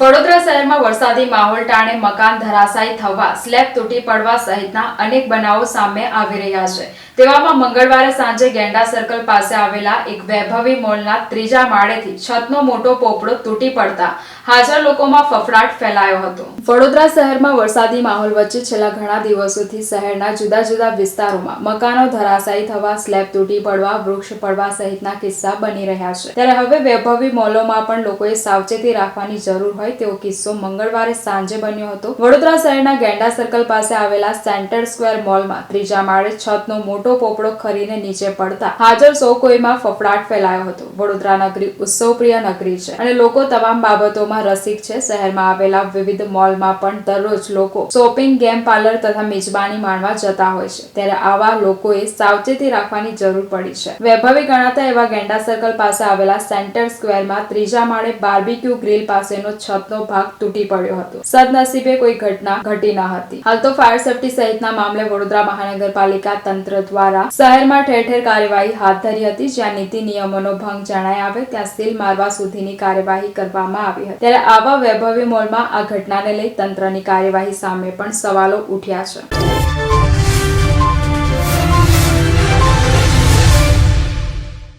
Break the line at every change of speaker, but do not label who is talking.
વડોદરા શહેરમાં વરસાદી માહોલ ટાણે મકાન ધરાશાયી થવા, સ્લેબ તૂટી પડવા સહિતના અનેક બનાવો સામે આવી રહ્યા છે. તેવામાં મંગળવારે સાંજે ગેંડા સર્કલ પાસે આવેલા એક વૈભવી મોલના ત્રીજા માળેથી છતનો મોટો પોપડો તૂટી પડતા હાજર લોકોમાં ફફડાટ ફેલાયો હતો. વડોદરા શહેરમાં વરસાદી માહોલ વચ્ચે છેલ્લા ઘણા દિવસોથી શહેરના જુદા જુદા વિસ્તારોમાં મકાનો ધરાશાયી થવા, સ્લેબ તૂટી પડવા, વૃક્ષ પડવા સહિતના કિસ્સા બની રહ્યા છે. ત્યારે હવે વૈભવી મોલોમાં પણ લોકોએ સાવચેતી રાખવાની જરૂર હોય તેવો કિસ્સો મંગળવારે સાંજે બન્યો હતો. વડોદરા શહેરના ગેંડા સર્કલ પાસે આવેલા સેન્ટર સ્ક્વેર મોલમાં ત્રીજા માળે છતનો મોટો પોપડો ખરીને નીચે પડતા હાજર સૌ કોઈમાં ફફડાટ ફેલાયો હતો. વડોદરા નગરી ઉત્સવપ્રિય નગરી છે અને લોકો તમામ બાબતોમાં રસિક છે. શહેરમાં આવેલા વિવિધ મોલમાં પણ દરરોજ લોકો શોપિંગ, ગેમ પાર્લર તથા મિજબાની માણવા જતા હોય છે. ત્યારે આવા લોકોએ સાવચેતી રાખવાની જરૂર પડી છે. વૈભવી ગણાતા એવા ગેંડા સર્કલ પાસે આવેલા સેન્ટર સ્ક્વેરમાં ત્રીજા માળે બાર્બીક્યુ ગ્રીલ પાસેનો છતનો ભાગ તૂટી પડ્યો હતો. સદનસીબે કોઈ ઘટના ઘટી ન હતી. હાલ તો ફાયર સેફટી સહિતના મામલે વડોદરા મહાનગરપાલિકા તંત્ર દ્વારા શહેરમાં ઠેર ઠેર કાર્યવાહી હાથ ધરી હતી, જ્યાં નીતિ નિયમોનો ભંગ જણાય આવે ત્યાં સીલ મારવા સુધીની કાર્યવાહી કરવામાં આવી હતી. ત્યારે આવા વૈભવી મોલમાં આ ઘટનાને લઈ તંત્રની કાર્યવાહી સામે પણ સવાલો ઉઠ્યા છે.